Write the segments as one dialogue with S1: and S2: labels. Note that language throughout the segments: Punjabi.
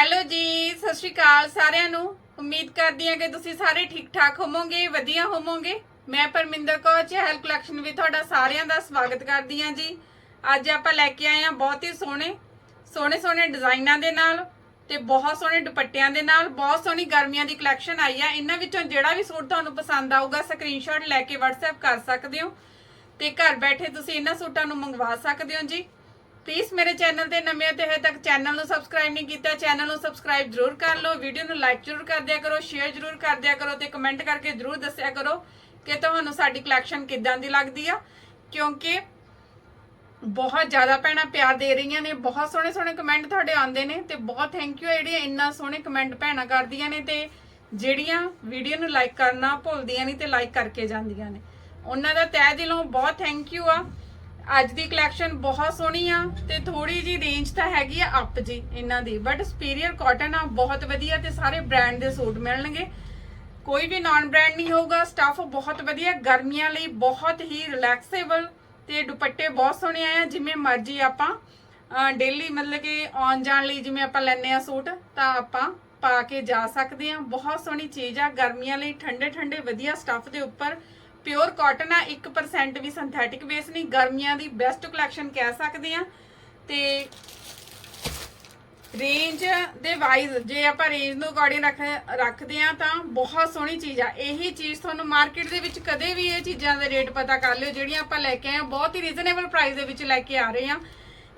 S1: ਹੈਲੋ ਜੀ, ਸਤਿ ਸ਼੍ਰੀ ਅਕਾਲ ਸਾਰਿਆਂ ਨੂੰ। ਉਮੀਦ ਕਰਦੀ ਹਾਂ ਕਿ ਤੁਸੀਂ ਸਾਰੇ ਠੀਕ ਠਾਕ ਹੋਵੋਗੇ, ਵਧੀਆ ਹੋਵੋਗੇ। ਮੈਂ ਪਰਮਿੰਦਰ ਕੌਰ ਚਹਿਲ ਕਲੈਕਸ਼ਨ ਵੀ ਤੁਹਾਡਾ ਸਾਰਿਆਂ ਦਾ ਸਵਾਗਤ ਕਰਦੀ ਹਾਂ ਜੀ। ਅੱਜ ਆਪਾਂ ਲੈ ਕੇ ਆਏ ਹਾਂ ਬਹੁਤ ਹੀ ਸੋਹਣੇ ਸੋਹਣੇ ਸੋਹਣੇ ਡਿਜ਼ਾਈਨਾਂ ਦੇ ਨਾਲ ਤੇ ਬਹੁਤ ਸੋਹਣੇ ਦੁਪੱਟਿਆਂ ਦੇ ਨਾਲ। ਬਹੁਤ ਸੋਹਣੀ ਗਰਮੀਆਂ ਦੀ ਕਲੈਕਸ਼ਨ ਆਈ ਆ। ਇਹਨਾਂ ਵਿੱਚੋਂ ਜਿਹੜਾ ਵੀ ਸੂਟ ਤੁਹਾਨੂੰ ਪਸੰਦ ਆਊਗਾ ਸਕਰੀਨਸ਼ਾਟ ਲੈ ਕੇ WhatsApp ਕਰ ਸਕਦੇ ਹੋ। ਤੇ ਘਰ ਬੈਠੇ ਤੁਸੀਂ ਇਹਨਾਂ ਸੂਟਾਂ ਨੂੰ ਮੰਗਵਾ ਸਕਦੇ ਹੋ ਜੀ। ਪਲੀਜ਼ ਮੇਰੇ ਚੈਨਲ ਤੇ ਨਵੇਂ ਹੋ ਤੇ ਹਜੇ ਤੱਕ ਚੈਨਲ ਨੂੰ ਸਬਸਕ੍ਰਾਈਬ ਨਹੀਂ ਕੀਤਾ, ਚੈਨਲ ਨੂੰ ਸਬਸਕ੍ਰਾਈਬ ਜ਼ਰੂਰ ਕਰ ਲਓ, ਵੀਡੀਓ ਨੂੰ ਲਾਈਕ ਜ਼ਰੂਰ ਕਰ ਦਿਆ ਕਰੋ ਸ਼ੇਅਰ ਜ਼ਰੂਰ ਕਰ ਦਿਆ ਕਰੋ ਤੇ ਕਮੈਂਟ ਕਰਕੇ ਜ਼ਰੂਰ ਦੱਸਿਆ ਕਰੋ ਕਿ ਤੁਹਾਨੂੰ ਸਾਡੀ ਕਲੈਕਸ਼ਨ ਕਿੱਦਾਂ ਦੀ ਲੱਗਦੀ ਆ। ਕਿਉਂਕਿ ਬਹੁਤ ਜ਼ਿਆਦਾ ਭੈਣਾਂ ਪਿਆਰ ਦੇ ਰਹੀਆਂ ਨੇ, ਬਹੁਤ ਸੋਹਣੇ ਸੋਹਣੇ ਕਮੈਂਟ ਤੁਹਾਡੇ ਆਉਂਦੇ ਨੇ ਤੇ ਬਹੁਤ ਥੈਂਕ ਯੂ ਜਿਹੜੀਆਂ ਇੰਨਾ ਸੋਹਣੇ ਕਮੈਂਟ ਭੈਣਾਂ ਕਰਦੀਆਂ ਨੇ ਤੇ ਜਿਹੜੀਆਂ ਵੀਡੀਓ ਨੂੰ ਲਾਈਕ ਕਰਨਾ ਭੁੱਲਦੀਆਂ ਨਹੀਂ ਤੇ ਲਾਈਕ ਕਰਕੇ ਜਾਂਦੀਆਂ ਨੇ। ਉਹਨਾਂ ਦਾ ਤਹਿ ਦਿਲੋਂ ਬਹੁਤ ਥੈਂਕ ਯੂ ਆ। ਅੱਜ ਦੀ ਕਲੈਕਸ਼ਨ ਬਹੁਤ ਸੋਹਣੀ ਆ ਤੇ ਥੋੜੀ ਜੀ ਰੇਂਜ ਤਾਂ ਹੈਗੀ ਆ ਅਪ ਜੀ ਇਹਨਾਂ ਦੀ। ਬਟ ਸੁਪੀਰੀਅਰ ਕਾਟਨ ਆ, ਬਹੁਤ ਵਧੀਆ ਤੇ ਸਾਰੇ ਬ੍ਰਾਂਡ ਦੇ ਸੂਟ ਮਿਲਣਗੇ। ਕੋਈ ਵੀ ਨਾਨ ਬ੍ਰਾਂਡ ਨਹੀਂ ਹੋਊਗਾ ਸਟਫ ਬਹੁਤ ਵਧੀਆ, ਗਰਮੀਆਂ ਲਈ ਬਹੁਤ ਹੀ ਰਿਲੈਕਸੇਬਲ ਤੇ ਦੁਪੱਟੇ ਬਹੁਤ ਸੋਹਣੇ ਆਏ ਆ, ਜਿਵੇਂ ਮਰਜ਼ੀ ਆਪਾਂ ਡੇਲੀ ਮਤਲਬ ਕਿ ਆਉਣ ਜਾਣ ਲਈ ਜਿਵੇਂ ਆਪਾਂ ਲੈਨੇ ਆ ਸੂਟ, ਤਾਂ ਆਪਾਂ ਪਾ ਕੇ ਜਾ ਸਕਦੇ ਆ। ਬਹੁਤ ਸੋਹਣੀ ਚੀਜ਼ ਆ, ਗਰਮੀਆਂ ਲਈ ਠੰਡੇ ਠੰਡੇ ਵਧੀਆ ਸਟੱਫ ਦੇ ਉੱਪਰ ਪਿਓਰ ਕਾਟਨ ਆ 1% ਵੀ ਸਿੰਥੈਟਿਕ ਬੇਸ ਨਹੀਂ, ਗਰਮੀਆਂ ਦੀ ਬੈਸਟ ਕਲੈਕਸ਼ਨ ਕਹਿ ਸਕਦੇ ਆ। ਤੇ ਰੇਂਜ ਦੇ ਵਾਈਜ਼ ਜੇ ਆਪਾਂ ਰੇਂਜ ਨੂੰ ਅਕੋਰਡਿੰਗ ਰੱਖ, ਰੱਖਦੇ ਆ ਤਾਂ ਬਹੁਤ ਸੋਹਣੀ ਚੀਜ਼ ਆ। ਇਹੀ ਚੀਜ਼ ਤੁਹਾਨੂੰ ਮਾਰਕੀਟ ਦੇ ਵਿੱਚ ਕਦੇ ਵੀ ਇਹ ਚੀਜ਼ਾਂ ਦੇ ਰੇਟ ਪਤਾ ਕਰ ਲਿਓ, ਜਿਹੜੀਆਂ ਆਪਾਂ ਲੈ ਕੇ ਆਏ ਆ, ਬਹੁਤ ਹੀ ਰੀਜ਼ਨੇਬਲ ਪ੍ਰਾਈਸ ਦੇ ਵਿੱਚ ਲੈ ਕੇ ਆ ਰਹੇ ਆ।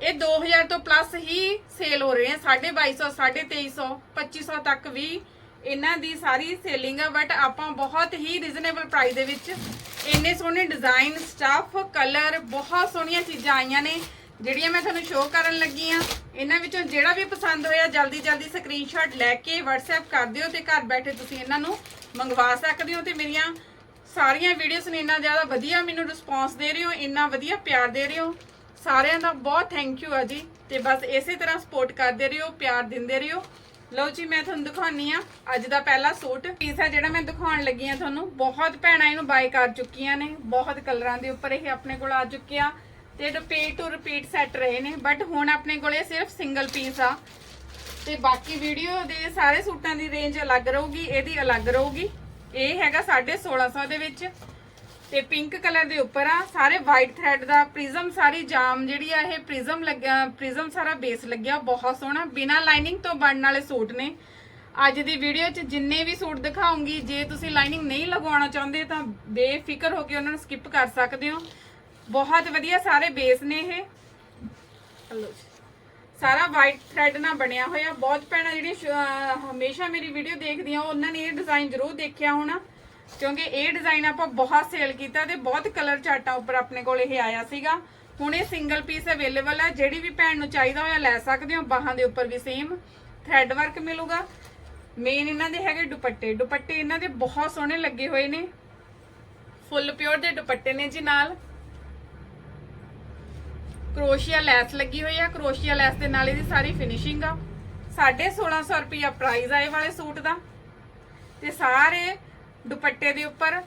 S1: ਇਹ 2000 ਤੋਂ ਪਲੱਸ ਹੀ ਸੇਲ ਹੋ ਰਹੇ ਆ 2250 2350 2500 ਤੱਕ ਵੀ ਇਹਨਾਂ ਦੀ ਸਾਰੀ ਸੇਲਿੰਗ ਆ ਬਟ ਆਪਾਂ ਬਹੁਤ ਹੀ ਰੀਜ਼ਨੇਬਲ ਪ੍ਰਾਈਸ ਦੇ ਵਿੱਚ ਇੰਨੇ ਸੋਹਣੇ ਡਿਜ਼ਾਈਨ ਸਟਫ ਕਲਰ ਬਹੁਤ ਸੋਹਣੀਆਂ ਚੀਜ਼ਾਂ ਆਈਆਂ ਨੇ, ਜਿਹੜੀਆਂ ਮੈਂ ਤੁਹਾਨੂੰ ਸ਼ੋਅ ਕਰਨ ਲੱਗੀ ਆ। ਇਹਨਾਂ ਵਿੱਚੋਂ ਜਿਹੜਾ ਵੀ ਪਸੰਦ ਹੋਇਆ, ਜਲਦੀ ਜਲਦੀ ਸਕਰੀਨਸ਼ਾਟ ਲੈ ਕੇ WhatsApp ਕਰ ਦਿਓ ਤੇ ਘਰ ਬੈਠੇ ਤੁਸੀਂ ਇਹਨਾਂ ਨੂੰ ਮੰਗਵਾ ਸਕਦੇ ਹੋ ਤੇ ਮੇਰੀਆਂ ਸਾਰੀਆਂ ਵੀਡੀਓਜ਼ ਨੇ ਇੰਨਾ ਜ਼ਿਆਦਾ ਵਧੀਆ ਮੈਨੂੰ ਰਿਸਪੌਂਸ ਦੇ ਰਹੇ ਹੋ, ਇੰਨਾ ਵਧੀਆ ਪਿਆਰ ਦੇ ਰਹੇ ਹੋ। ਸਾਰਿਆਂ ਦਾ ਬਹੁਤ ਥੈਂਕ ਯੂ ਆ ਜੀ, ਤੇ ਬਸ ਇਸੇ ਤਰ੍ਹਾਂ ਸਪੋਰਟ ਕਰਦੇ ਰਹੋ, ਪਿਆਰ ਦਿੰਦੇ ਰਹੋ। ਲਓ ਜੀ, ਮੈਂ ਤੁਹਾਨੂੰ ਦਿਖਾਉਣੀ ਆ। ਅੱਜ ਦਾ ਪਹਿਲਾ ਸੂਟ। ਪੀਸ ਆ ਜਿਹੜਾ ਮੈਂ ਦਿਖਾਉਣ ਲੱਗੀ ਆ ਤੁਹਾਨੂੰ। ਬਹੁਤ ਭੈਣਾਂ ਇਹਨੂੰ ਬਾਈ ਕਰ ਚੁੱਕੀਆਂ ਨੇ। ਬਹੁਤ ਕਲਰਾਂ ਦੇ ਉੱਪਰ ਇਹ ਆਪਣੇ ਕੋਲ ਆ ਚੁੱਕਿਆ ਤੇ ਰਿਪੀਟ ਟੂ ਰਿਪੀਟ ਸੈੱਟ ਰਹੇ ਨੇ। ਬਟ ਹੁਣ ਆਪਣੇ ਕੋਲੇ ਸਿਰਫ ਸਿੰਗਲ ਪੀਸ ਆ। ਤੇ ਬਾਕੀ ਵੀਡੀਓ ਦੇ ਸਾਰੇ ਸੂਟਾਂ ਦੀ ਰੇਂਜ ਅਲੱਗ ਰਹੂਗੀ, ਇਹਦੀ ਅਲੱਗ ਰਹੂਗੀ। ਇਹ ਹੈਗਾ 1650 ਦੇ ਵਿੱਚ। ਤੇ ਪਿੰਕ ਕਲਰ ਦੇ ਉੱਪਰ ਆ, ਸਾਰੇ ਵਾਈਟ ਥ੍ਰੈਡ ਦਾ ਪ੍ਰਿਜ਼ਮ ਸਾਰੀ ਜਾਮ ਜਿਹੜੀ ਆ, ਇਹ ਪ੍ਰਿਜ਼ਮ ਲੱਗਿਆ ਪ੍ਰਿਜ਼ਮ ਸਾਰਾ ਬੇਸ ਲੱਗਿਆ, ਬਹੁਤ ਸੋਹਣਾ। ਬਿਨਾ ਲਾਈਨਿੰਗ ਤੋਂ ਬਣਨ ਵਾਲੇ ਸੂਟ ਨੇ। ਅੱਜ ਦੀ ਵੀਡੀਓ 'ਚ ਜਿੰਨੇ ਵੀ ਸੂਟ ਦਿਖਾਉਂਗੀ, ਜੇ ਤੁਸੀਂ ਲਾਈਨਿੰਗ ਨਹੀਂ ਲਗਵਾਉਣਾ ਚਾਹੁੰਦੇ, ਤਾਂ ਬੇਫਿਕਰ ਹੋ ਕੇ ਉਹਨਾਂ ਨੂੰ ਸਕਿਪ ਕਰ ਸਕਦੇ ਹੋ। ਬਹੁਤ ਵਧੀਆ ਸਾਰੇ ਬੇਸ ਨੇ ਇਹ। ਸਾਰਾ ਵਾਈਟ ਥ੍ਰੈਡ ਨਾਲ ਬਣਿਆ ਹੋਇਆ। ਬਹੁਤ ਭੈਣਾਂ ਜਿਹੜੀਆਂ ਸ਼- ਹਮੇਸ਼ਾ ਮੇਰੀ ਵੀਡੀਓ ਦੇਖਦੀਆਂ, ਉਹਨਾਂ ਨੇ ਇਹ ਡਿਜ਼ਾਈਨ ਜ਼ਰੂਰ ਦੇਖਿਆ ਹੋਣਾ। ਕਿਉਂਕਿ ਇਹ ਡਿਜ਼ਾਈਨ ਆਪਾਂ ਬਹੁਤ ਸੇਲ ਕੀਤਾ ਤੇ ਬਹੁਤ ਕਲਰ ਚਾਰਟਾਂ ਉੱਪਰ ਆਪਣੇ ਕੋਲ ਇਹ ਆਇਆ ਸੀਗਾ। ਹੁਣ ਇਹ ਸਿੰਗਲ ਪੀਸ ਅਵੇਲੇਬਲ ਹੈ, ਜਿਹੜੀ ਵੀ ਭੈਣ ਨੂੰ ਚਾਹੀਦਾ ਹੋਇਆ ਲੈ ਸਕਦੇ ਹੋ, ਬਾਹਾਂ ਦੇ ਉੱਪਰ ਵੀ ਸੇਮ ਥ੍ਰੈਡ ਵਰਕ ਮਿਲੂਗਾ। ਮੇਨ ਇਹਨਾਂ ਦੇ ਹੈਗੇ ਦੁਪੱਟੇ। ਦੁਪੱਟੇ ਇਹਨਾਂ ਦੇ ਬਹੁਤ ਸੋਹਣੇ ਲੱਗੇ ਹੋਏ ਨੇ। ਫੁੱਲ ਪਿਓਰ ਦੇ ਦੁਪੱਟੇ ਨੇ ਜੀ ਨਾਲ। ਕਰੋਸ਼ੀਆ ਲੈਸ ਲੱਗੀ ਹੋਈ ਆ। ਕਰੋਸ਼ੀਆ ਲੈਸ ਦੇ ਨਾਲ ਇਹਦੀ ਸਾਰੀ ਫਿਨਿਸ਼ਿੰਗ ਆ। 1650 ਰੁਪਿਆ ਪ੍ਰਾਈਸ ਆ ਇਹ ਵਾਲੇ ਸੂਟ ਦਾ। ਤੇ ਸਾਰੇ ਦੁਪੱਟੇ ਦੇ ਉੱਪਰ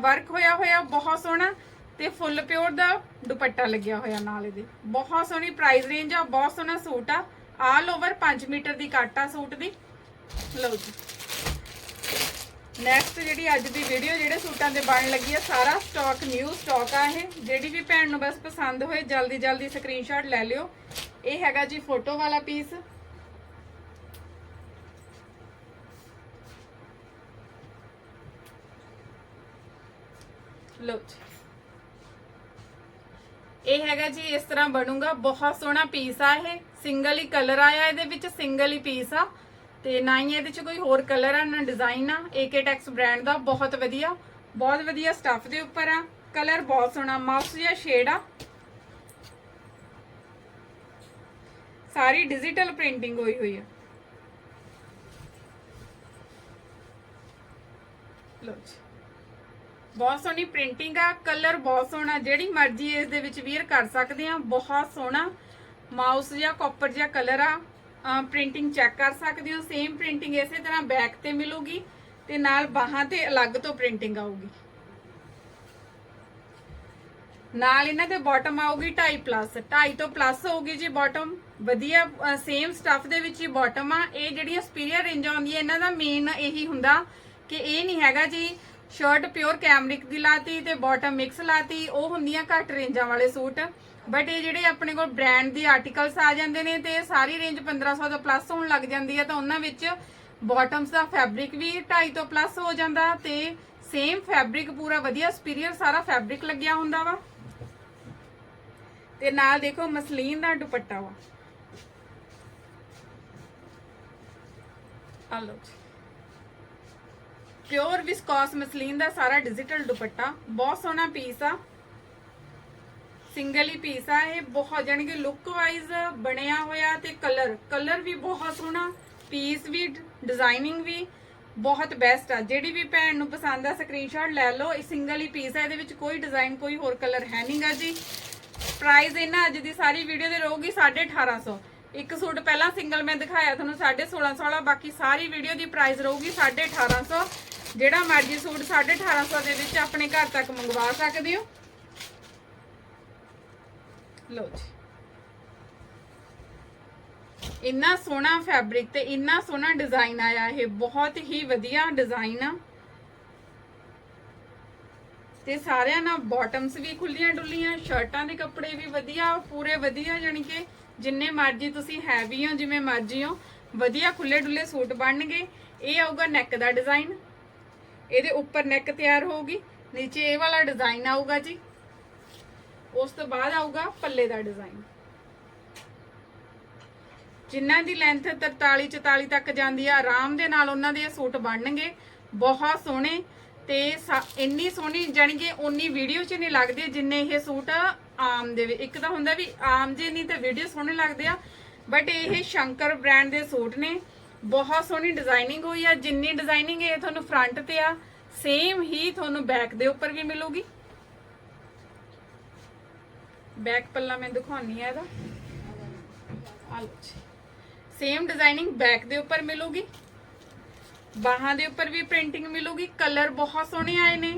S1: ਵਰਕ ਹੋਇਆ ਹੋਇਆ, ਬਹੁਤ ਸੋਹਣਾ ਤੇ ਫੁੱਲ ਪਿਓਰ ਦਾ ਦੁਪੱਟਾ ਲੱਗਿਆ ਹੋਇਆ ਨਾਲ ਇਹਦੇ। ਬਹੁਤ ਸੋਹਣੀ ਪ੍ਰਾਈਸ ਰੇਂਜ ਆ, ਬਹੁਤ ਸੋਹਣਾ ਸੂਟ ਆ। ਆਲ ਓਵਰ 5 ਮੀਟਰ ਦੀ ਕੱਟ ਆ ਸੂਟ ਦੀ। ਲਓ ਜੀ। ਨੈਕਸਟ ਜਿਹੜੀ ਅੱਜ ਦੀ ਵੀਡੀਓ ਜਿਹੜੇ ਸੂਟਾਂ ਦੇ ਬਣਨ ਲੱਗੀ ਆ, ਸਾਰਾ ਸਟਾਕ ਨਿਊ ਸਟਾਕ ਆ ਇਹ। ਜਿਹੜੀ ਵੀ ਭੈਣ ਨੂੰ ਬਸ ਪਸੰਦ ਹੋਏ ਜਲਦੀ ਜਲਦੀ ਸਕਰੀਨਸ਼ਾਟ ਲੈ ਲਿਓ। ਇਹ ਹੈਗਾ ਜੀ ਫੋਟੋ ਵਾਲਾ ਪੀਸ ਲਓ ਜੀ। ਇਹ ਹੈਗਾ ਜੀ, ਇਸ ਤਰ੍ਹਾਂ ਬਣੂਗਾ। ਬਹੁਤ ਸੋਹਣਾ ਪੀਸ ਆ ਇਹ। ਸਿੰਗਲ ਹੀ ਕਲਰ ਆਇਆ ਇਹਦੇ ਵਿੱਚ ਸਿੰਗਲ ਹੀ ਪੀਸ ਆ। ਤੇ ਨਾ ਹੀ ਇਹਦੇ ਚ ਕੋਈ ਹੋਰ ਕਲਰ ਆ, ਨਾ ਡਿਜ਼ਾਈਨ ਆ। AK ਟੈਕਸ ਬ੍ਰਾਂਡ ਦਾ, ਬਹੁਤ ਵਧੀਆ। ਬਹੁਤ ਵਧੀਆ ਸਟੱਫ ਦੇ ਉੱਪਰ ਆ। ਕਲਰ ਬਹੁਤ ਸੋਹਣਾ ਮਾਊਸ ਜਿਹਾ ਸ਼ੇਡ ਆ। ਸਾਰੀ ਡਿਜੀਟਲ ਪ੍ਰਿੰਟਿੰਗ ਹੋਈ ਹੋਈ ਆ। ਲੋ ਜੀ। ਬਹੁਤ ਸੋਹਣੀ ਪ੍ਰਿੰਟਿੰਗ ਆ, ਕਲਰ ਬਹੁਤ ਸੋਹਣਾ, ਜਿਹੜੀ ਮਰਜ਼ੀ ਇਸ ਦੇ ਵਿੱਚ ਵੀਅਰ ਕਰ ਸਕਦੇ ਆ, ਬਹੁਤ ਸੋਹਣਾ। ਮਾਊਸ ਜਾਂ ਕਾਪਰ ਜਿਹਾ ਕਲਰ ਆ ਪ੍ਰਿੰਟਿੰਗ ਚੈੱਕ ਕਰ ਸਕਦੇ ਹੋ ਸੇਮ ਪ੍ਰਿੰਟਿੰਗ ਇਸੇ ਤਰ੍ਹਾਂ ਬੈਕ ਤੇ ਮਿਲੂਗੀ ਤੇ ਨਾਲ ਬਾਹਾਂ ਤੇ ਅਲੱਗ ਤੋਂ ਪ੍ਰਿੰਟਿੰਗ ਆਊਗੀ। ਨਾਲ ਇਹਨਾਂ ਦੇ ਬਾਟਮ ਆਊਗੀ 2.5 ਪਲੱਸ 2.5 ਤੋਂ ਪਲੱਸ ਹੋਊਗੀ ਜੀ ਬਾਟਮ ਵਧੀਆ ਸੇਮ ਸਟਫ ਦੇ ਵਿੱਚ ਹੀ ਬਾਟਮ ਆ। ਇਹ ਜਿਹੜੀਆਂ ਸੁਪੀਰੀਅਰ ਰੇਂਜ ਆਉਂਦੀ ਹੈ ਇਹਨਾਂ ਦਾ ਮੇਨ ਇਹੀ ਹੁੰਦਾ ਕਿ ਇਹ ਨਹੀਂ ਹੈਗਾ ਜੀ ਸ਼ਰਟ ਪਿਓਰ ਕੈਮਰਿਕ ਦੀ ਲਾਤੀ ਤੇ ਬਾਟਮ ਮਿਕਸ ਲਾਤੀ। ਉਹ ਹੁੰਦੀਆਂ ਘੱਟ ਰੇਂਜਾਂ ਵਾਲੇ ਸੂਟ। ਬਟ ਇਹ ਜਿਹੜੇ ਆਪਣੇ ਕੋਲ ਬ੍ਰਾਂਡ ਦੇ ਆਰਟੀਕਲਸ ਆ ਜਾਂਦੇ ਨੇ ਤੇ ਸਾਰੀ ਰੇਂਜ 1500 ਤੋਂ ਪਲੱਸ ਹੋਣ ਲੱਗ ਜਾਂਦੀ ਹੈ ਤਾਂ ਉਹਨਾਂ ਵਿੱਚ ਬਾਟਮਸ ਦਾ ਫੈਬਰਿਕ ਵੀ 2.5 ਤੋਂ ਪਲੱਸ ਹੋ ਜਾਂਦਾ ਤੇ ਸੇਮ ਫੈਬਰਿਕ ਪੂਰਾ ਵਧੀਆ ਸੁਪੀਰੀਅਰ ਸਾਰਾ ਫੈਬਰਿਕ ਲੱਗਿਆ ਹੁੰਦਾ ਵਾ। ਤੇ ਨਾਲ ਦੇਖੋ ਮਸਲੀਨ ਦਾ ਦੁਪੱਟਾ ਵਾ। ਆ ਲਓ ਜੀ। ਪਿਓਰ ਵਿਸਕੋਸ ਮਸਲੀਨ ਦਾ ਸਾਰਾ ਡਿਜੀਟਲ ਦੁਪੱਟਾ, ਬਹੁਤ ਸੋਹਣਾ ਪੀਸ ਆ। ਸਿੰਗਲ ਹੀ ਪੀਸ ਆ ਇਹ, ਬਹੁਤ ਜਾਣੀ ਕਿ ਲੁੱਕ ਵਾਈਜ਼ ਬਣਿਆ ਹੋਇਆ ਤੇ ਕਲਰ ਕਲਰ ਵੀ ਬਹੁਤ ਸੋਹਣਾ ਪੀਸ ਵੀ ਡਿਜ਼ਾਈਨਿੰਗ ਵੀ ਬਹੁਤ ਬੈਸਟ ਆ। ਜਿਹੜੀ ਵੀ ਭੈਣ ਨੂੰ ਪਸੰਦ ਆ ਸਕਰੀਨਸ਼ਾਟ ਲੈ ਲਓ, ਇਹ ਸਿੰਗਲ ਹੀ ਪੀਸ ਆ, ਇਹਦੇ ਵਿੱਚ ਕੋਈ ਡਿਜ਼ਾਈਨ ਕੋਈ ਹੋਰ ਕਲਰ ਹੈ ਨਹੀਂਗਾ ਜੀ। ਪ੍ਰਾਈਸ ਇਹਨਾਂ ਅੱਜ ਦੀ ਸਾਰੀ ਵੀਡੀਓ ਦੇ ਰਹੂਗੀ 1850 ਇੱਕ ਸੂਟ ਪਹਿਲਾਂ ਸਿੰਗਲ ਮੈਂ ਦਿਖਾਇਆ, ਤੁਹਾਨੂੰ 1650 ਵਾਲਾ, ਬਾਕੀ ਸਾਰੀ ਵੀਡੀਓ ਦੀ ਪ੍ਰਾਈਸ ਰਹੂਗੀ 1850 ਜਿਹੜਾ ਮਰਜ਼ੀ ਸੂਟ 1850 ਦੇ ਵਿੱਚ ਆਪਣੇ ਘਰ ਤੱਕ ਮੰਗਵਾ ਸਕਦੇ ਹੋ। ਲੋ ਜੀ। ਇੰਨਾ ਸੋਹਣਾ ਫੈਬਰਿਕ ਤੇ ਇੰਨਾ ਸੋਹਣਾ ਡਿਜ਼ਾਈਨ ਆਇਆ, ਇਹ ਬਹੁਤ ਹੀ ਵਧੀਆ ਡਿਜ਼ਾਈਨ ਆ। ਤੇ ਸਾਰਿਆਂ ਨਾਲ ਬਾਟਮਸ ਵੀ ਖੁੱਲੀਆਂ ਡੁੱਲੀਆਂ ਸ਼ਰਟਾਂ ਦੇ ਕੱਪੜੇ ਵੀ ਵਧੀਆ, ਪੂਰੇ ਵਧੀਆ ਜਾਨੀ ਕਿ ਜਿੰਨੇ ਮਰਜ਼ੀ ਤੁਸੀਂ ਹੈਵੀ ਹੋ, ਜਿਵੇਂ ਮਰਜ਼ੀ ਹੋ, ਵਧੀਆ ਖੁੱਲੇ ਡੁੱਲੇ ਸੂਟ ਬਣਨਗੇ। ਇਹ ਆਊਗਾ ਨੈਕ ਦਾ ਡਿਜ਼ਾਈਨ ਇਹਦੇ ਉੱਪਰ ਨੈਕ ਤਿਆਰ ਹੋਊਗੀ, ਨੀਚੇ ਇਹ ਵਾਲਾ ਡਿਜ਼ਾਈਨ ਆਊਗਾ ਜੀ। ਉਸ ਤੋਂ ਬਾਅਦ ਆਊਗਾ ਪੱਲੇ ਦਾ ਡਿਜ਼ਾਈਨ ਜਿਨ੍ਹਾਂ ਦੀ ਲੈਂਥ 43 44 ਤੱਕ ਜਾਂਦੀ ਆ, ਆਰਾਮ ਦੇ ਨਾਲ ਉਹਨਾਂ ਦੇ ਇਹ ਸੂਟ ਬਣਨਗੇ। ਬਹੁਤ ਸੋਹਣੇ ਤੇ ਸਾ- ਇੰਨੀ ਸੋਹਣੀ ਜਾਣੀ ਕਿ ਉਨੀ ਵੀਡੀਓ 'ਚ ਨਹੀਂ ਲੱਗਦੇ ਜਿੰਨੇ ਇਹ ਸੂਟ ਆਮ ਦੇ ਇੱਕ ਤਾਂ ਹੁੰਦਾ ਵੀ ਆਮ ਜੇ ਨਹੀਂ ਤਾਂ ਵੀਡੀਓ ਸੋਹਣੇ ਲੱਗਦੇ ਆ ਬਟ ਇਹ ਸ਼ੰਕਰ ਬ੍ਰਾਂਡ ਦੇ ਸੂਟ ਨੇ। ਬਹੁਤ ਸੋਹਣੀ ਡਿਜ਼ਾਈਨਿੰਗ ਹੋਈ ਆ, ਜਿੰਨੀ ਡਿਜ਼ਾਈਨਿੰਗ ਇਹ ਤੁਹਾਨੂੰ ਫਰੰਟ ਤੇ ਆ ਸੇਮ ਹੀ ਤੁਹਾਨੂੰ ਬੈਕ ਦੇ ਉੱਪਰ ਵੀ ਮਿਲੂਗੀ। ਬੈਕ ਪੱਲਾ ਮੈਂ ਦਿਖਾਉਣੀ ਆ ਇਹਦਾ। ਸੇਮ ਡਿਜ਼ਾਈਨਿੰਗ ਬੈਕ ਦੇ ਉੱਪਰ ਮਿਲੂਗੀ। ਬਾਹਾਂ ਦੇ ਉੱਪਰ ਵੀ ਪ੍ਰਿੰਟਿੰਗ ਮਿਲੂਗੀ। ਕਲਰ ਬਹੁਤ ਸੋਹਣੇ ਆਏ ਨੇ।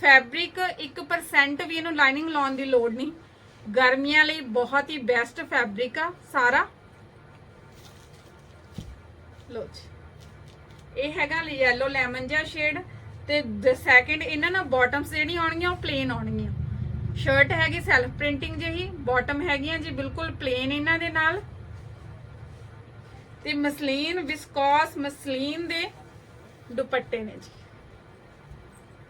S1: ਫੈਬਰਿਕ 1% ਵੀ ਇਹਨੂੰ ਲਾਈਨਿੰਗ ਲਾਉਣ ਦੀ ਲੋੜ ਨਹੀਂ। ਗਰਮੀਆਂ ਲਈ ਬਹੁਤ ਹੀ ਬੈਸਟ ਫੈਬਰਿਕ ਆ ਸਾਰਾ। ਲੋ ਜੀ। ਇਹ ਹੈਗਾ ਯੈਲੋ ਲੈਮਨ ਜਿਹਾ ਸ਼ੇਡ ਤੇ ਸੈਕਿੰਡ ਇਹਨਾਂ ਨਾਲ ਬਾਟਮਸ ਜਿਹੜੀਆਂ ਆਉਣਗੀਆਂ, ਉਹ ਪਲੇਨ ਆਉਣਗੀਆਂ। ਸ਼ਰਟ ਹੈਗੀ ਸੈਲਫ ਪ੍ਰਿੰਟਿੰਗ ਜਿਹੀ ਬਾਟਮ ਹੈਗੀਆਂ ਜੀ, ਬਿਲਕੁਲ ਪਲੇਨ ਇਹਨਾਂ ਦੇ ਨਾਲ। ਤੇ ਮਸਲੀਨ ਵਿਸਕੋਸ ਮਸਲੀਨ ਦੇ ਦੁਪੱਟੇ ਨੇ ਜੀ।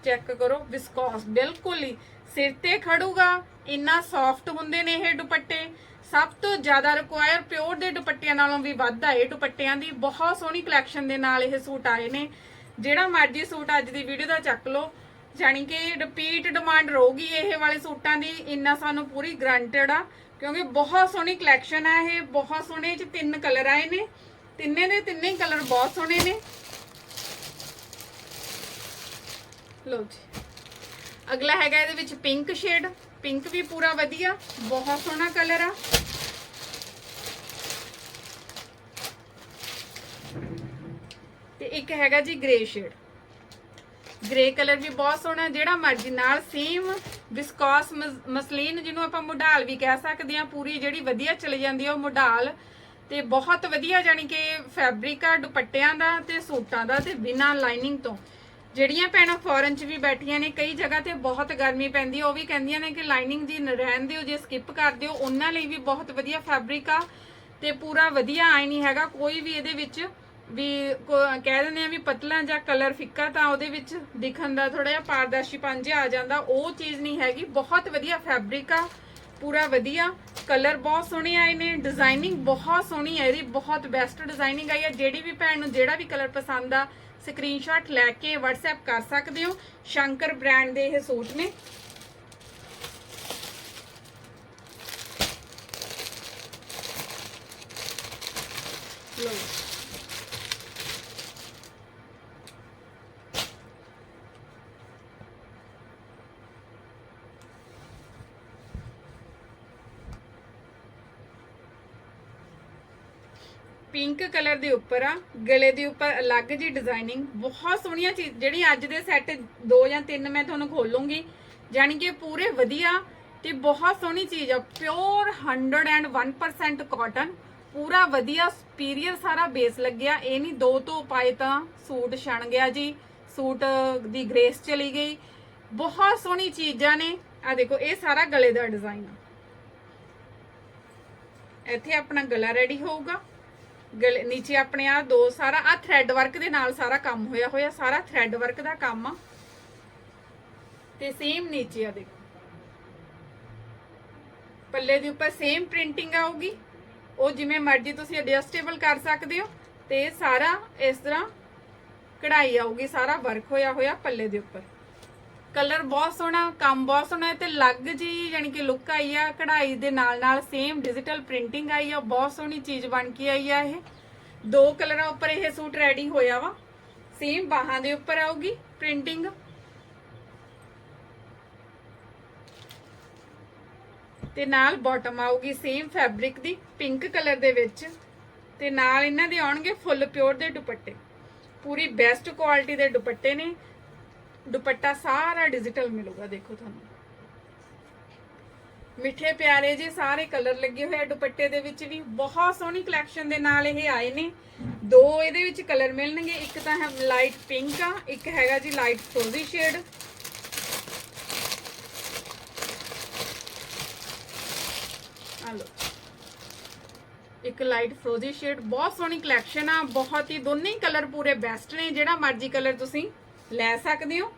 S1: ਚੈੱਕ ਕਰੋ ਵਿਸਕੋਸ ਬਿਲਕੁਲ ਹੀ ਸਿਰ ਤੇ ਖੜੂਗਾ, ਇੰਨਾ ਸੌਫਟ ਹੁੰਦੇ ਨੇ ਇਹ ਦੁਪੱਟੇ। ਸਭ ਤੋਂ ਜ਼ਿਆਦਾ ਰਿਕੁਆਇਰ ਪਿਓਰ ਦੇ ਦੁਪੱਟਿਆਂ ਨਾਲੋਂ ਵੀ ਵੱਧ ਆ ਇਹ ਦੁਪੱਟਿਆਂ ਦੀ। ਬਹੁਤ ਸੋਹਣੀ ਕਲੈਕਸ਼ਨ ਦੇ ਨਾਲ ਇਹ ਸੂਟ ਆਏ ਨੇ। ਜਿਹੜਾ ਮਰਜ਼ੀ ਸੂਟ ਅੱਜ ਦੀ ਵੀਡੀਓ ਦਾ ਚੱਕ ਲਓ। ਜਾਣੀ ਕਿ ਰਿਪੀਟ ਡਿਮਾਂਡ ਰਹੂਗੀ ਇਹ ਵਾਲੇ ਸੂਟਾਂ ਦੀ। ਇੰਨਾ ਸਾਨੂੰ ਪੂਰੀ ਗਰੰਟਡ ਆ, ਕਿਉਂਕਿ ਬਹੁਤ ਸੋਹਣੀ ਕਲੈਕਸ਼ਨ ਆ ਇਹ। ਬਹੁਤ ਸੋਹਣੇ ਚ ਤਿੰਨ ਕਲਰ ਆਏ ਨੇ। ਤਿੰਨੇ ਦੇ ਤਿੰਨੇ ਕਲਰ ਬਹੁਤ ਸੋਹਣੇ ਨੇ। ਲਓ ਜੀ। ਅਗਲਾ ਹੈਗਾ ਇਹਦੇ ਵਿੱਚ ਪਿੰਕ ਸ਼ੇਡ ਪਿੰਕ ਵੀ ਪੂਰਾ ਵਧੀਆ, ਬਹੁਤ ਸੋਹਣਾ ਕਲਰ ਆ। ਤੇ ਇੱਕ ਹੈਗਾ ਜੀ ਗ੍ਰੇ ਸ਼ੇਡ ਗ੍ਰੇ ਕਲਰ ਵੀ ਬਹੁਤ ਸੋਹਣਾ, ਜਿਹੜਾ ਮਰਜ਼ੀ ਨਾਲ ਸੇਮ ਵਿਸਕੋਸ ਮਸਲੀਨ ਜਿਹਨੂੰ ਆਪਾਂ ਮੁਢਾਲ ਵੀ ਕਹਿ ਸਕਦੇ ਆ ਪੂਰੀ ਜਿਹੜੀ ਵਧੀਆ ਚਲੀ ਜਾਂਦੀ ਆ ਉਹ ਮੁਢਾਲ। ਤੇ ਬਹੁਤ ਵਧੀਆ ਜਾਨੀ ਕਿ ਫੈਬਰਿਕ ਆ, ਦੁਪੱਟਿਆਂ ਦਾ ਤੇ ਸੂਟਾਂ ਦਾ ਤੇ ਬਿਨਾਂ ਲਾਈਨਿੰਗ ਤੋਂ। ਜਿਹੜੀਆਂ ਭੈਣਾਂ ਫੋਰਨ 'ਚ ਵੀ ਬੈਠੀਆਂ ਨੇ, ਕਈ ਜਗ੍ਹਾ ਤੇ ਬਹੁਤ ਗਰਮੀ ਪੈਂਦੀ ਉਹ ਵੀ ਕਹਿੰਦੀਆਂ ਨੇ ਕਿ ਲਾਈਨਿੰਗ ਜੀ ਰਹਿਣ ਦਿਓ, ਜੇ ਸਕਿਪ ਕਰ ਦਿਓ, ਉਹਨਾਂ ਲਈ ਵੀ ਬਹੁਤ ਵਧੀਆ ਫੈਬਰਿਕ ਆ ਤੇ ਪੂਰਾ ਵਧੀਆ ਆਈ ਨਹੀਂ ਹੈਗਾ। ਕੋਈ ਵੀ ਇਹਦੇ ਵਿੱਚ ਵੀ ਕੋ- ਕਹਿ ਦਿੰਦੇ ਆ ਵੀ ਪਤਲਾ ਜਾਂ ਕਲਰ ਫਿੱਕਾ ਤਾਂ ਉਹਦੇ ਵਿੱਚ ਦਿਖਣ ਦਾ ਥੋੜਾ ਜਿਹਾ ਪਾਰਦਰਸ਼ੀ ਪੰਜ ਆ ਜਾਂਦਾ। ਉਹ ਚੀਜ਼ ਨਹੀਂ ਹੈਗੀ। ਬਹੁਤ ਵਧੀਆ ਫੈਬਰਿਕ ਆ, ਪੂਰਾ ਵਧੀਆ। ਕਲਰ ਬਹੁਤ ਸੋਹਣੇ ਆਏ ਨੇ ਡਿਜ਼ਾਈਨਿੰਗ ਬਹੁਤ ਸੋਹਣੀ ਹੈ ਇਹਦੀ। ਬਹੁਤ ਬੈਸਟ ਡਿਜ਼ਾਈਨਿੰਗ ਆਈ ਹੈ ਜਿਹੜੀ ਵੀ ਭੈਣ ਨੂੰ ਜਿਹੜਾ ਵੀ ਕਲਰ ਪਸੰਦ ਆ ਸਕਰੀਨਸ਼ਾਟ ਲੈ ਕੇ WhatsApp ਕਰ ਸਕਦੇ ਹੋ ਸ਼ੰਕਰ ਬ੍ਰਾਂਡ ਦੇ ਇਹ ਸੂਟ ਨੇ ਲਓ ਪਿੰਕ ਕਲਰ ਦੇ ਉੱਪਰ ਆ, ਗਲੇ ਦੇ ਉੱਪਰ ਅਲੱਗ ਜੀ ਡਿਜ਼ਾਈਨਿੰਗ ਬਹੁਤ ਸੋਹਣੀਆਂ ਚੀਜ਼ ਜਿਹੜੀ ਅੱਜ ਦੇ ਸੈੱਟ ਦੋ ਜਾਂ ਤਿੰਨ ਮੈਂ ਤੁਹਾਨੂੰ ਖੋਲੂੰਗੀ, ਜਾਣੀ ਕਿ ਪੂਰੇ ਵਧੀਆ ਤੇ ਬਹੁਤ ਸੋਹਣੀ ਚੀਜ਼ ਆ ਪਿਓਰ 101% ਕਾਟਨ ਪੂਰਾ ਵਧੀਆ ਸੁਪੀਰੀਅਰ ਸਾਰਾ ਬੇਸ ਲੱਗਿਆ, ਇਹ ਨਹੀਂ ਦੋ ਤੋਂ ਪਾਏ ਤਾਂ ਸੂਟ ਛਣ ਗਿਆ ਜੀ, ਸੂਟ ਦੀ ਗ੍ਰੇਸ ਚਲੀ ਗਈ, ਬਹੁਤ ਸੋਹਣੀ ਚੀਜ਼ਾਂ ਨੇ ਆ ਦੇਖੋ, ਇਹ ਸਾਰਾ ਗਲੇ ਦਾ ਡਿਜ਼ਾਈਨ ਆ। ਇੱਥੇ ਆਪਣਾ ਗਲਾ ਰੈਡੀ ਹੋਊਗਾ। ਗਲੇ ਨੀਚੇ ਆਪਣੇ ਆ ਦੋ ਸਾਰਾ, ਆ ਥ੍ਰੈਡ ਵਰਕ ਦੇ ਨਾਲ ਸਾਰਾ ਕੰਮ ਹੋਇਆ ਹੋਇਆ, ਸਾਰਾ ਥ੍ਰੈਡ ਵਰਕ ਦਾ ਕੰਮ ਆ। ਤੇ ਸੇਮ ਨੀਚੇ ਆ ਦੇਖੋ। ਪੱਲੇ ਦੇ ਉੱਪਰ ਸੇਮ ਪ੍ਰਿੰਟਿੰਗ ਆਊਗੀ। ਉਹ ਜਿਵੇਂ ਮਰਜ਼ੀ ਤੁਸੀਂ ਐਡਜਸਟੇਬਲ ਕਰ ਸਕਦੇ ਹੋ ਤੇ ਸਾਰਾ ਇਸ ਤਰ੍ਹਾਂ ਕਢਾਈ ਆਊਗੀ, ਸਾਰਾ ਵਰਕ ਹੋਇਆ ਹੋਇਆ ਪੱਲੇ ਦੇ ਉੱਪਰ। ਕਲਰ ਬਹੁਤ ਸੋਹਣਾ, ਕੰਮ ਬਹੁਤ ਸੋਹਣਾ ਹੈ ਤੇ ਲੱਗ ਜੀ ਯਾਨੀ ਕਿ ਲੁੱਕ ਆਈ ਆ, ਕਢਾਈ ਦੇ ਨਾਲ ਨਾਲ ਸੇਮ ਡਿਜੀਟਲ ਪ੍ਰਿੰਟਿੰਗ ਆਈ ਆ, ਬਹੁਤ ਸੋਹਣੀ ਚੀਜ਼ ਬਣ ਕੇ ਆਈ ਆ ਇਹ। ਦੋ ਕਲਰਾਂ ਉੱਪਰ ਇਹ ਸੂਟ ਰੈਡੀ ਹੋਇਆ ਵਾ ਸੇਮ ਬਾਹਾਂ ਦੇ ਉੱਪਰ ਆਊਗੀ ਪ੍ਰਿੰਟਿੰਗ ਤੇ ਨਾਲ ਬਾਟਮ ਆਊਗੀ ਸੇਮ ਫੈਬਰਿਕ ਦੀ ਪਿੰਕ ਕਲਰ ਦੇ ਵਿੱਚ। ਤੇ ਨਾਲ ਇਹਨਾਂ ਦੇ ਆਉਣਗੇ ਫੁੱਲ ਪਿਓਰ ਦੇ ਦੁਪੱਟੇ। ਪੂਰੀ ਬੈਸਟ ਕੁਆਲਿਟੀ ਦੇ ਦੁਪੱਟੇ ਨੇ ਦੁਪੱਟਾ ਸਾਰਾ ਡਿਜੀਟਲ ਮਿਲੂਗਾ, ਦੇਖੋ ਤੁਹਾਨੂੰ। ਮਿੱਠੇ ਪਿਆਰੇ ਜੇ ਸਾਰੇ ਕਲਰ ਲੱਗੇ ਹੋਏ ਆ ਦੁਪੱਟੇ ਦੇ ਵਿੱਚ ਵੀ, ਬਹੁਤ ਸੋਹਣੀ ਕਲੈਕਸ਼ਨ ਦੇ ਨਾਲ ਇਹ ਆਏ ਨੇ। ਦੋ ਇਹਦੇ ਵਿੱਚ ਕਲਰ ਮਿਲਣਗੇ, ਇੱਕ ਤਾਂ ਹੈ ਲਾਈਟ ਪਿੰਕ ਆ, ਇੱਕ ਹੈਗਾ ਜੀ ਲਾਈਟ ਫਰੋਜ਼ੀ ਸ਼ੇਡ ਆ ਲਓ। ਇੱਕ ਲਾਈਟ ਫਰੋਜ਼ੀ ਸ਼ੇਡ ਬਹੁਤ ਸੋਹਣੀ ਕਲੈਕਸ਼ਨ ਆ, ਬਹੁਤ ਹੀ ਦੋਨੇ ਹੀ ਕਲਰ ਪੂਰੇ ਬੈਸਟ ਨੇ, ਜਿਹੜਾ ਮਰਜ਼ੀ ਕਲਰ ਤੁਸੀਂ ਲੈ ਸਕਦੇ ਹੋ?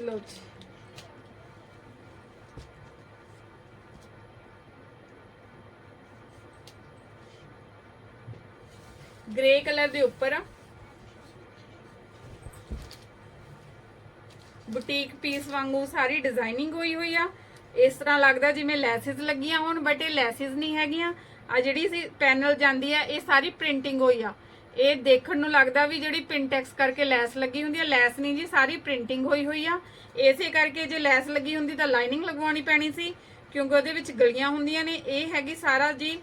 S1: ਲਓ ਜੀ। ਗ੍ਰੇ ਕਲਰ ਦੇ ਉੱਪਰ ਆ ਬੁਟੀਕ ਪੀਸ ਵਾਂਗੂ ਸਾਰੀ ਡਿਜ਼ਾਈਨਿੰਗ ਹੋਈ ਹੋਈ ਆ। ਇਸ ਤਰ੍ਹਾਂ ਲੱਗਦਾ ਜਿਵੇਂ ਲੈਸਿਸ ਲੱਗੀਆਂ ਹੋਣ ਬਟ ਇਹ ਲੈਸਿਸ ਨਹੀਂ ਹੈਗੀਆਂ। ਆ ਜਿਹੜੀ ਸੀ ਪੈਨਲ ਜਾਂਦੀ ਆ, ਇਹ ਸਾਰੀ ਪ੍ਰਿੰਟਿੰਗ ਹੋਈ ਆ। ਇਹ ਦੇਖਣ ਨੂੰ ਲੱਗਦਾ ਵੀ ਜਿਹੜੀ ਪਿੰਟੈਕਸ ਕਰਕੇ ਲੈਸ ਲੱਗੀ ਹੁੰਦੀ ਆ, ਲੈਸ ਨਹੀਂ ਜੀ, ਸਾਰੀ ਪ੍ਰਿੰਟਿੰਗ ਹੋਈ ਹੋਈ ਆ। ਇਸੇ ਕਰਕੇ ਜੇ ਲੈਸ ਲੱਗੀ ਹੁੰਦੀ ਤਾਂ ਲਾਈਨਿੰਗ ਲਗਵਾਉਣੀ ਪੈਣੀ ਸੀ, ਕਿਉਂਕਿ ਉਹਦੇ ਵਿੱਚ ਗਲੀਆਂ ਹੁੰਦੀਆਂ ਨੇ। ਇਹ ਹੈਗੀ ਸਾਰਾ ਜੀ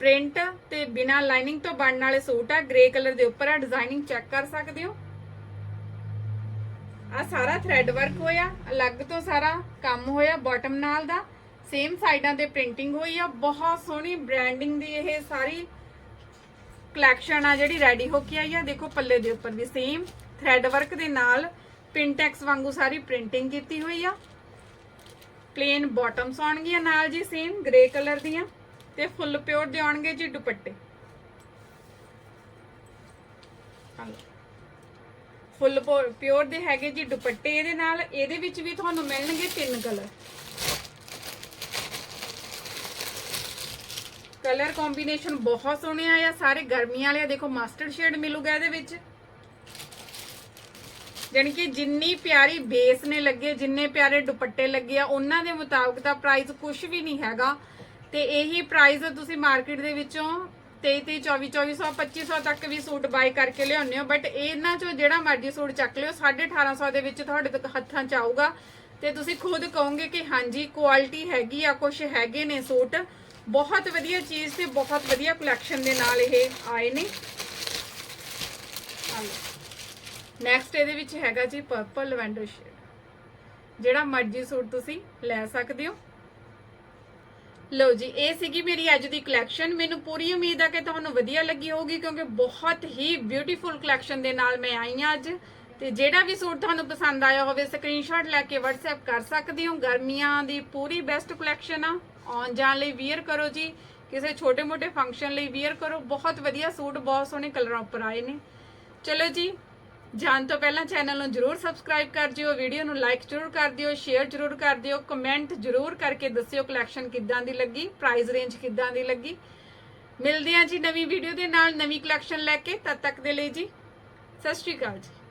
S1: ਪ੍ਰਿੰਟ ਤੇ ਬਿਨਾ ਲਾਈਨਿੰਗ ਤੋਂ ਬਣਨ ਵਾਲੇ ਸੂਟ ਆ। ਗ੍ਰੇ ਕਲਰ ਦੇ ਉੱਪਰ ਆ, ਡਿਜ਼ਾਈਨਿੰਗ ਚੈੱਕ ਕਰ ਸਕਦੇ ਹੋ। ਆ ਸਾਰਾ ਥ੍ਰੈਡ ਵਰਕ ਹੋਇਆ, ਅਲੱਗ ਤੋਂ ਸਾਰਾ ਕੰਮ ਹੋਇਆ ਬਾਟਮ ਨਾਲ ਦਾ। ਸੇਮ ਸਾਈਡਾਂ ਤੇ ਪ੍ਰਿੰਟਿੰਗ ਹੋਈ ਆ, ਬਹੁਤ ਸੋਹਣੀ ਬ੍ਰਾਂਡਿੰਗ ਦੀ ਇਹ ਸਾਰੀ ਕਲੈਕਸ਼ਨ ਆ ਜਿਹੜੀ ਰੈਡੀ ਹੋ ਕੇ ਆਈ ਆ। ਦੇਖੋ ਪੱਲੇ ਦੇ ਉੱਪਰ ਵੀ ਸੇਮ ਥ੍ਰੈਡ ਵਰਕ ਦੇ ਨਾਲ ਪਿੰਟੈਕਸ ਵਾਂਗੂ ਸਾਰੀ ਪ੍ਰਿੰਟਿੰਗ ਕੀਤੀ ਹੋਈ ਆ। ਪਲੇਨ ਬਾਟਮਸ ਆਉਣਗੀਆਂ ਨਾਲ ਜੀ ਸੇਮ ਗ੍ਰੇ ਕਲਰ ਦੀਆਂ ਤੇ ਫੁੱਲ ਪਿਓਰ ਦੇ ਆਉਣਗੇ ਜੀ ਦੁਪੱਟੇ। ਆਹ ਫੁੱਲ ਪਿਓਰ ਦੇ ਹੈਗੇ ਜੀ ਦੁਪੱਟੇ ਇਹਦੇ ਨਾਲ, ਇਹਦੇ ਵਿੱਚ ਵੀ ਤੁਹਾਨੂੰ ਮਿਲਣਗੇ ਤਿੰਨ ਕਲਰ ਕਲਰ ਕੰਬੀਨੇਸ਼ਨ ਬਹੁਤ ਸੋਹਣੇ ਆ ਆ, ਸਾਰੇ ਗਰਮੀਆਂ ਵਾਲੇ ਆ, ਦੇਖੋ ਮਸਟਰਡ ਸ਼ੇਡ ਮਿਲੂਗਾ ਇਹਦੇ ਵਿੱਚ। ਜਾਣੀ ਕਿ ਜਿੰਨੀ ਪਿਆਰੀ ਬੇਸ ਨੇ ਲੱਗੇ, ਜਿੰਨੇ ਪਿਆਰੇ ਦੁਪੱਟੇ ਲੱਗੇ ਆ, ਉਹਨਾਂ ਦੇ ਮੁਤਾਬਕ ਤਾਂ ਪ੍ਰਾਈਸ ਕੁਝ ਵੀ ਨਹੀਂ ਹੈਗਾ। ਤੇ ਇਹੀ ਪ੍ਰਾਈਸ ਤੁਸੀਂ ਮਾਰਕੀਟ ਦੇ ਵਿੱਚੋਂ 23 24 2400 2500 ਤੱਕ ਵੀ ਸੂਟ ਬਾਈ ਕਰਕੇ ਲਿਆਉਂਦੇ ਹੋ। ਬਟ ਇਹਨਾਂ ਚੋਂ ਜਿਹੜਾ ਮਰਜ਼ੀ ਸੂਟ ਚੱਕ ਲਿਓ 1850 ਦੇ ਵਿੱਚ ਤੁਹਾਡੇ ਹੱਥਾਂ 'ਚ ਆਊਗਾ। ਤੇ ਤੁਸੀਂ ਖੁਦ ਕਹੋਗੇ ਕਿ ਹਾਂਜੀ ਕੁਆਲਿਟੀ ਹੈਗੀ ਆ ਕੁਝ ਹੈਗੇ ਨੇ ਸੂਟ। ਬਹੁਤ ਵਧੀਆ ਚੀਜ਼ ਤੇ ਬਹੁਤ ਵਧੀਆ ਕਲੈਕਸ਼ਨ ਦੇ ਨਾਲ ਇਹ ਆਏ ਨੇ। ਨੈਕਸਟ ਇਹਦੇ ਵਿੱਚ ਹੈਗਾ ਜੀ ਪਰਪਲ ਲਵੈਂਡਰ ਸ਼ੇਡ ਜਿਹੜਾ ਮਰਜ਼ੀ ਸੂਟ ਤੁਸੀਂ ਲੈ ਸਕਦੇ ਹੋ। ਲਓ ਜੀ, ਇਹ ਸੀਗੀ ਮੇਰੀ ਅੱਜ ਦੀ ਕਲੈਕਸ਼ਨ ਮੈਨੂੰ ਪੂਰੀ ਉਮੀਦ ਆ ਕਿ ਤੁਹਾਨੂੰ ਵਧੀਆ ਲੱਗੀ ਹੋਊਗੀ, ਕਿਉਂਕਿ ਬਹੁਤ ਹੀ ਬਿਊਟੀਫੁਲ ਕਲੈਕਸ਼ਨ ਦੇ ਨਾਲ ਮੈਂ ਆਈ ਹਾਂ ਅੱਜ। ਤੇ ਜਿਹੜਾ ਵੀ ਸੂਟ ਤੁਹਾਨੂੰ ਪਸੰਦ ਆਇਆ ਹੋਵੇ ਸਕਰੀਨਸ਼ਾਟ ਲੈ ਕੇ WhatsApp ਕਰ ਸਕਦੇ ਹੋ। ਗਰਮੀਆਂ ਦੀ ਪੂਰੀ ਬੈਸਟ ਕਲੈਕਸ਼ਨ ਆ। ਆਉਣ ਜਾਣ ਲਈ ਵੀਅਰ ਕਰੋ ਜੀ। ਕਿਸੇ ਛੋਟੇ-ਮੋਟੇ ਫੰਕਸ਼ਨ ਲਈ ਵੀਅਰ ਕਰੋ। ਬਹੁਤ ਵਧੀਆ ਸੂਟ, ਬਹੁਤ ਸੋਹਣੇ ਕਲਰਾਂ ਉੱਪਰ ਆਏ ਨੇ। ਚਲੋ ਜੀ ਜਾਣ ਤੋਂ ਪਹਿਲਾਂ ਚੈਨਲ ਨੂੰ ਜਰੂਰ ਸਬਸਕ੍ਰਾਈਬ ਕਰ ਜਿਓ ਵੀਡੀਓ ਨੂੰ ਲਾਈਕ ਜਰੂਰ ਕਰ ਦਿਓ ਸ਼ੇਅਰ ਜਰੂਰ ਕਰ ਦਿਓ ਕਮੈਂਟ ਜਰੂਰ ਕਰਕੇ ਦੱਸਿਓ ਕਲੈਕਸ਼ਨ ਕਿੱਦਾਂ ਦੀ ਲੱਗੀ ਪ੍ਰਾਈਸ ਰੇਂਜ ਕਿੱਦਾਂ ਦੀ ਲੱਗੀ। ਮਿਲਦੇ ਹਾਂ ਜੀ ਨਵੀਂ ਵੀਡੀਓ ਦੇ ਨਾਲ ਨਵੀਂ ਕਲੈਕਸ਼ਨ ਲੈ ਕੇ, ਤਦ ਤੱਕ ਦੇ ਲਈ ਜੀ, ਸਤਿ ਸ਼੍ਰੀ ਅਕਾਲ ਜੀ।